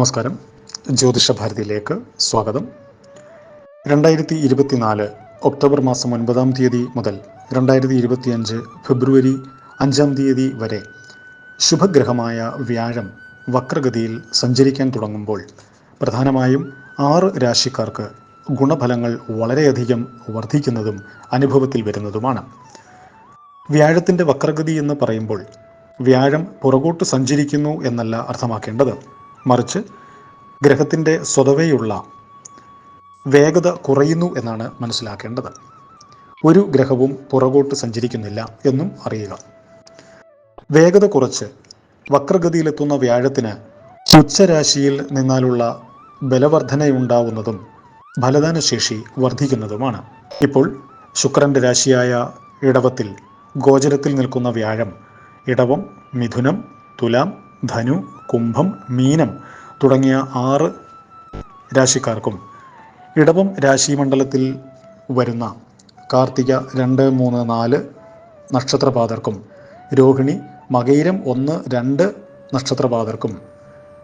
നമസ്കാരം. ജ്യോതിഷ ഭാരതിയിലേക്ക് സ്വാഗതം. രണ്ടായിരത്തി ഇരുപത്തിനാല് ഒക്ടോബർ മാസം ഒൻപതാം തീയതി മുതൽ രണ്ടായിരത്തി ഇരുപത്തിയഞ്ച് ഫെബ്രുവരി അഞ്ചാം തീയതി വരെ ശുഭഗ്രഹമായ വ്യാഴം വക്രഗതിയിൽ സഞ്ചരിക്കാൻ തുടങ്ങുമ്പോൾ പ്രധാനമായും ആറ് രാശിക്കാർക്ക് ഗുണഫലങ്ങൾ വളരെയധികം വർദ്ധിക്കുന്നതും അനുഭവത്തിൽ വരുന്നതുമാണ്. വ്യാഴത്തിന്റെ വക്രഗതി എന്ന് പറയുമ്പോൾ വ്യാഴം പുറകോട്ട് സഞ്ചരിക്കുന്നു എന്നല്ല അർത്ഥമാക്കേണ്ടത്. മറിച്ച് ഗ്രഹത്തിന്റെ സ്വതവേയുള്ള വേഗത കുറയുന്നു എന്നാണ് മനസ്സിലാക്കേണ്ടത്. ഒരു ഗ്രഹവും പുറകോട്ട് സഞ്ചരിക്കുന്നില്ല എന്നും അറിയുക. വേഗത കുറച്ച് വക്രഗതിയിലെത്തുന്ന വ്യാഴത്തിന് ഉച്ചരാശിയിൽ നിന്നാലുള്ള ബലവർധനയുണ്ടാവുന്നതും ഫലദാനശേഷി വർദ്ധിക്കുന്നതുമാണ്. ഇപ്പോൾ ശുക്രന്റെ രാശിയായ ഇടവത്തിൽ ഗോചരത്തിൽ നിൽക്കുന്ന വ്യാഴം ഇടവം മിഥുനം തുലാം ധനു കുംഭം മീനം തുടങ്ങിയ ആറ് രാശിക്കാർക്കും ഇടവം രാശിമണ്ഡലത്തിൽ വരുന്ന കാർത്തിക രണ്ട് മൂന്ന് നാല് നക്ഷത്രപാതർക്കും രോഹിണി മകയിരം ഒന്ന് രണ്ട് നക്ഷത്രപാതർക്കും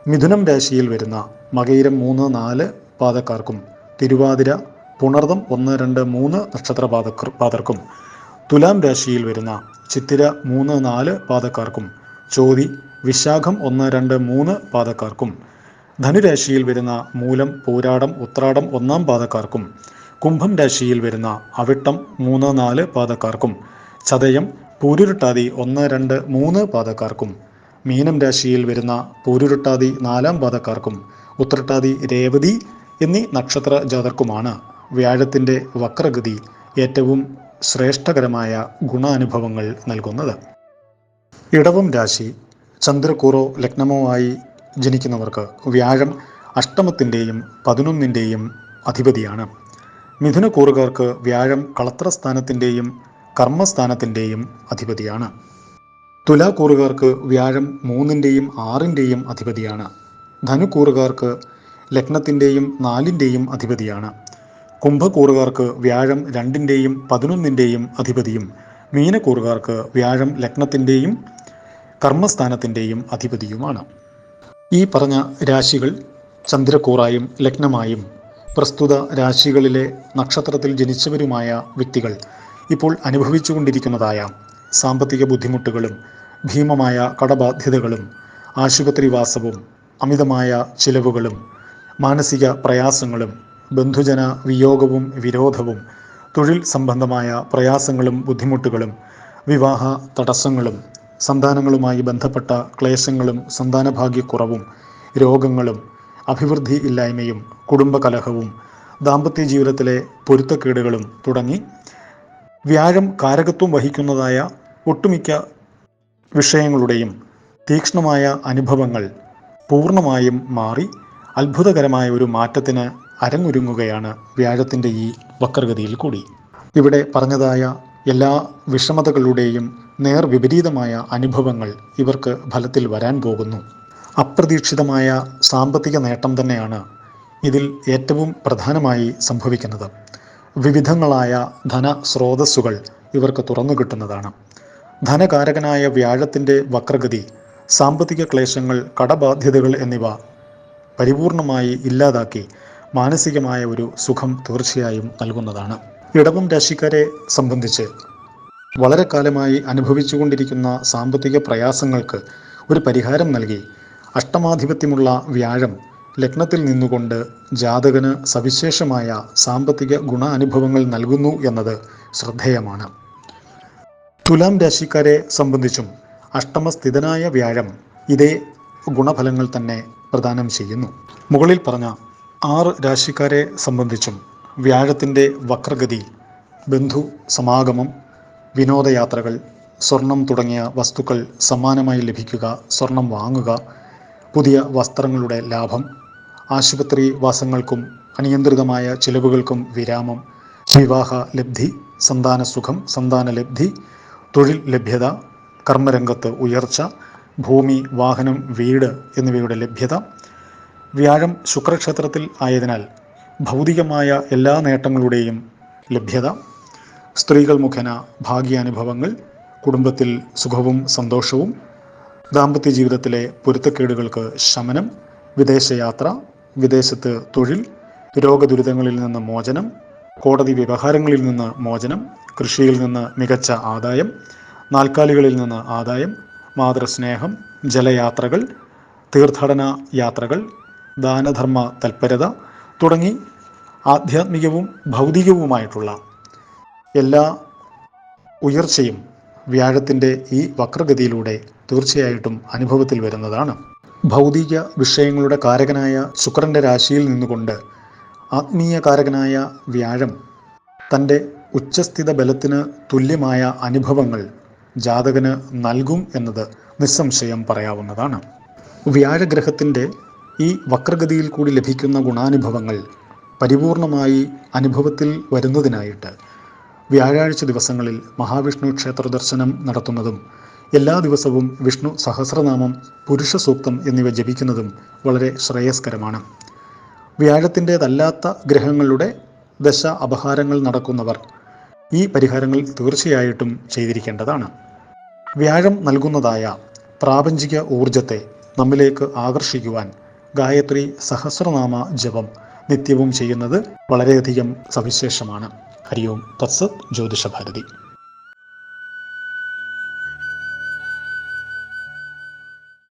മിഥുനം രാശിയിൽ വരുന്ന മകയിരം മൂന്ന് നാല് പാതക്കാർക്കും തിരുവാതിര പുണർദം ഒന്ന് രണ്ട് മൂന്ന് നക്ഷത്രപാത പാതർക്കും തുലാം രാശിയിൽ വരുന്ന ചിത്തിര മൂന്ന് നാല് പാതക്കാർക്കും ചോതി വിശാഖം ഒന്ന് രണ്ട് മൂന്ന് പാതക്കാർക്കും. ധനുരാശിയിൽ വരുന്ന മൂലം പൂരാടം ഉത്രാടം ഒന്നാം പാതക്കാർക്കും. കുംഭം രാശിയിൽ വരുന്ന അവിട്ടം മൂന്ന് നാല് പാതക്കാർക്കും. ചതയം പൂരുരുട്ടാതി ഒന്ന് രണ്ട് മൂന്ന് പാതക്കാർക്കും. മീനം രാശിയിൽ വരുന്ന പൂരുരുട്ടാതി നാലാം പാതക്കാർക്കും. ഉത്രട്ടാതി രേവതി എന്നീ നക്ഷത്ര ജാതർക്കുമാണ് വ്യാഴത്തിന്റെ വക്രഗതി ഏറ്റവും ശ്രേഷ്ഠകരമായ ഗുണാനുഭവങ്ങൾ നൽകുന്നത്. ഇടവം രാശി ചന്ദ്രക്കൂറോ ലഗ്നമോ ആയി ജനിക്കുന്നവർക്ക് വ്യാഴം അഷ്ടമത്തിന്റെയും പതിനൊന്നിന്റെയും അധിപതിയാണ്. മിഥുനക്കൂറുകാർക്ക് വ്യാഴം കളത്രസ്ഥാനത്തിന്റെയും കർമ്മസ്ഥാനത്തിന്റെയും അധിപതിയാണ്. തുലാക്കൂറുകാർക്ക് വ്യാഴം മൂന്നിന്റെയും ആറിന്റെയും അധിപതിയാണ്. ധനുക്കൂറുകാർക്ക് ലഗ്നത്തിന്റെയും നാലിന്റെയും അധിപതിയാണ്. കുംഭക്കൂറുകാർക്ക് വ്യാഴം രണ്ടിന്റെയും പതിനൊന്നിന്റെയും അധിപതിയും മീനക്കൂറുകാർക്ക് വ്യാഴം ലഗ്നത്തിന്റെയും കർമ്മസ്ഥാനത്തിന്റെയും അധിപതിയുമാണ്. ഈ പറഞ്ഞ രാശികൾ ചന്ദ്രക്കൂറായും ലഗ്നമായും പ്രസ്തുത രാശികളിലെ നക്ഷത്രത്തിൽ ജനിച്ചവരുമായ വ്യക്തികൾ ഇപ്പോൾ അനുഭവിച്ചുകൊണ്ടിരിക്കുന്നതായ സാമ്പത്തിക ബുദ്ധിമുട്ടുകളും ഭീമമായ കടബാധ്യതകളും ആശുപത്രിവാസവും അമിതമായ ചിലവുകളും മാനസിക പ്രയാസങ്ങളും ബന്ധുജന വിയോഗവും വിരോധവും തൊഴിൽ സംബന്ധമായ പ്രയാസങ്ങളും ബുദ്ധിമുട്ടുകളും വിവാഹ തടസ്സങ്ങളും സന്താനങ്ങളുമായി ബന്ധപ്പെട്ട ക്ലേശങ്ങളും സന്താനഭാഗ്യക്കുറവും രോഗങ്ങളും അഭിവൃദ്ധി ഇല്ലായ്മയും കുടുംബകലഹവും ദാമ്പത്യ ജീവിതത്തിലെ പൊരുത്തക്കേടുകളും തുടങ്ങി വ്യാഴം കാരകത്വം വഹിക്കുന്നതായ ഒട്ടുമിക്ക വിഷയങ്ങളുടെയും തീക്ഷ്ണമായ അനുഭവങ്ങൾ പൂർണമായും മാറി അത്ഭുതകരമായ ഒരു മാറ്റത്തിന് അരങ്ങൊരുങ്ങുകയാണ് വ്യാഴത്തിന്റെ ഈ വക്രഗതിയിൽ കൂടി. ഇവിടെ പറഞ്ഞതായ എല്ലാ വിഷമതകളുടെയും നേർ വിപരീതമായ അനുഭവങ്ങൾ ഇവർക്ക് ഫലത്തിൽ വരാൻ പോകുന്നു. അപ്രതീക്ഷിതമായ സാമ്പത്തിക നേട്ടം തന്നെയാണ് ഇതിൽ ഏറ്റവും പ്രധാനമായി സംഭവിക്കുന്നത്. വിവിധങ്ങളായ ധന സ്രോതസ്സുകൾ ഇവർക്ക് തുറന്നു കിട്ടുന്നതാണ്. ധനകാരകനായ വ്യാഴത്തിന്റെ വക്രഗതി സാമ്പത്തിക ക്ലേശങ്ങൾ കടബാധ്യതകൾ എന്നിവ പരിപൂർണമായി ഇല്ലാതാക്കി മാനസികമായ ഒരു സുഖം തീർച്ചയായും നൽകുന്നതാണ്. ഇടവം രാശിക്കാരെ സംബന്ധിച്ച് വളരെ കാലമായി അനുഭവിച്ചുകൊണ്ടിരിക്കുന്ന സാമ്പത്തിക പ്രയാസങ്ങൾക്ക് ഒരു പരിഹാരം നൽകി. അഷ്ടമാധിപത്യമുള്ള വ്യാഴം ലഗ്നത്തിൽ നിന്നുകൊണ്ട് ജാതകന് സവിശേഷമായ സാമ്പത്തിക ഗുണാനുഭവങ്ങൾ നൽകുന്നു എന്നത് ശ്രദ്ധേയമാണ്. തുലാം രാശിക്കാരെ സംബന്ധിച്ചും അഷ്ടമസ്ഥിതനായ വ്യാഴം ഇതേ ഗുണഫലങ്ങൾ തന്നെ പ്രദാനം ചെയ്യുന്നു. മുകളിൽ പറഞ്ഞ ആറ് രാശിക്കാരെ സംബന്ധിച്ചും വ്യാഴത്തിന്റെ വക്രഗതി ബന്ധു സമാഗമം വിനോദയാത്രകൾ സ്വർണം തുടങ്ങിയ വസ്തുക്കൾ സമ്മാനമായി ലഭിക്കുക സ്വർണം വാങ്ങുക പുതിയ വസ്ത്രങ്ങളുടെ ലാഭം ആശുപത്രി വാസങ്ങൾക്കും അനിയന്ത്രിതമായ ചിലവുകൾക്കും വിരാമം വിവാഹ ലബ്ധി സന്താന സുഖം സന്താന ലബ്ധി തൊഴിൽ ലഭ്യത കർമ്മരംഗത്ത് ഉയർച്ച ഭൂമി വാഹനം വീട് എന്നിവയുടെ ലഭ്യത. വ്യാഴം ശുക്രക്ഷേത്രത്തിൽ ആയതിനാൽ ഭൗതികമായ എല്ലാ നേട്ടങ്ങളുടെയും ലഭ്യത. സ്ത്രീകൾ മുഖേന ഭാഗ്യാനുഭവങ്ങൾ കുടുംബത്തിൽ സുഖവും സന്തോഷവും ദാമ്പത്യ ജീവിതത്തിലെ പൊരുത്തക്കേടുകൾക്ക് ശമനം വിദേശയാത്ര വിദേശത്ത് തൊഴിൽ രോഗദുരിതങ്ങളിൽ നിന്ന് മോചനം കോടതി വ്യവഹാരങ്ങളിൽ നിന്ന് മോചനം കൃഷിയിൽ നിന്ന് മികച്ച ആദായം നാൽക്കാലികളിൽ നിന്ന് ആദായം മാതൃസ്നേഹം ജലയാത്രകൾ തീർത്ഥാടന യാത്രകൾ ദാനധർമ്മ തൽപരത തുടങ്ങി ആധ്യാത്മികവും ഭൗതികവുമായിട്ടുള്ള എല്ലാ ഉയർച്ചയും വ്യാഴത്തിന്റെ ഈ വക്രഗതിയിലൂടെ തീർച്ചയായിട്ടും അനുഭവത്തിൽ വരുന്നതാണ്. ഭൗതിക വിഷയങ്ങളുടെ കാരകനായ ശുക്രന്റെ രാശിയിൽ നിന്നുകൊണ്ട് ആത്മീയ കാരകനായ വ്യാഴം തന്റെ ഉച്ചസ്ഥിത ബലത്തിന് തുല്യമായ അനുഭവങ്ങൾ ജാതകന് നൽകും എന്നത് നിസ്സംശയം പറയാവുന്നതാണ്. വ്യാഴഗ്രഹത്തിന്റെ ഈ വക്രഗതിയിൽ കൂടി ലഭിക്കുന്ന ഗുണാനുഭവങ്ങൾ പരിപൂർണമായി അനുഭവത്തിൽ വരുന്നതിനായിട്ട് വ്യാഴാഴ്ച ദിവസങ്ങളിൽ മഹാവിഷ്ണു ക്ഷേത്ര ദർശനം നടത്തുന്നതും എല്ലാ ദിവസവും വിഷ്ണു സഹസ്രനാമം പുരുഷ സൂക്തം എന്നിവ ജപിക്കുന്നതും വളരെ ശ്രേയസ്കരമാണ്. വ്യാഴത്തിന്റേതല്ലാത്ത ഗ്രഹങ്ങളുടെ ദശ അപഹാരങ്ങൾ നടക്കുന്നവർ ഈ പരിഹാരങ്ങൾ തീർച്ചയായിട്ടും ചെയ്തിരിക്കേണ്ടതാണ്. വ്യാഴം നൽകുന്നതായ പ്രാപഞ്ചിക ഊർജത്തെ നമ്മിലേക്ക് ആകർഷിക്കുവാൻ ഗായത്രി സഹസ്രനാമ ജപം നിത്യവും ചെയ്യുന്നത് വളരെയധികം സവിശേഷമാണ്. ഹരി ഓം തത്സത് ജ്യോതിഷഭാരതി